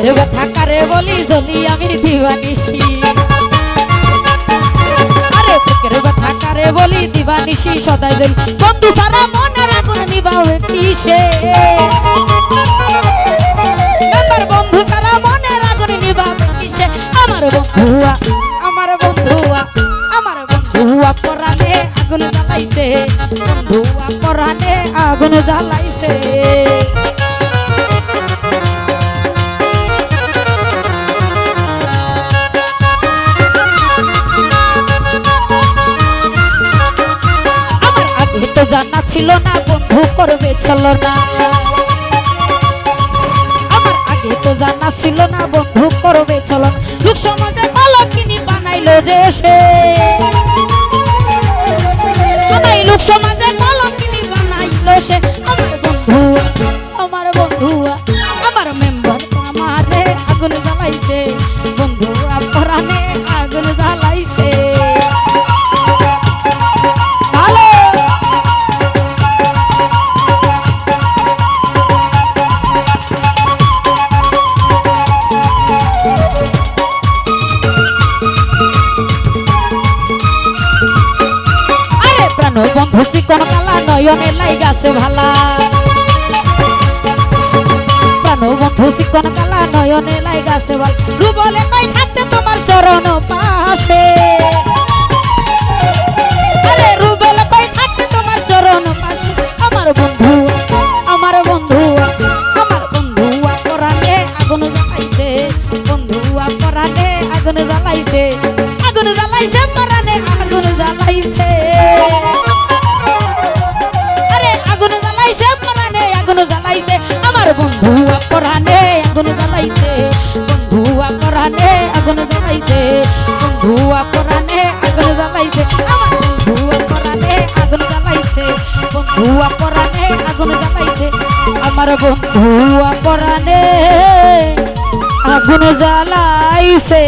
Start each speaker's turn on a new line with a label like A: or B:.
A: কারে বলি আমি দিবানিসি আরে বুকের ব্যথা কারে বলি দিবানিসি সদাই জলি বন্ধু সারা মনের আগুন নিবাবে কিসে? আমার বন্ধু সারা মনের আগুন নিবাবে কিসে? আমার বন্ধুয়া আমার বন্ধুয়া আমার বন্ধুয়া আগুন জ্বালাইছে। ছিল না বন্ধু, করবে ছিল না। আমার আগে তো জানা ছিল না বন্ধু, করবে চলো লোক সমাজে ভালো কিনি বানাইলো রে সে। প্রাণ কোন কালা নয়নে লাইগাছে ভালা। প্রাণ বন্ধু কোন কালা নয়নে লাইগাছে ভালা। রুবলে কই থাকতে তোমার চরণ পাশে? বন্ধু পরানে আগুন জ্বালাইছে বন্ধু পরানে আগুন জ্বালাইছে বন্ধু পরানে আগুন জ্বালাইছে, আমার বন্ধু পরানে আগুন জ্বালাইছে বন্ধু পরানে আগুন জ্বালাইছে, আমার বন্ধু পরানে আগুন জ্বালাইছে।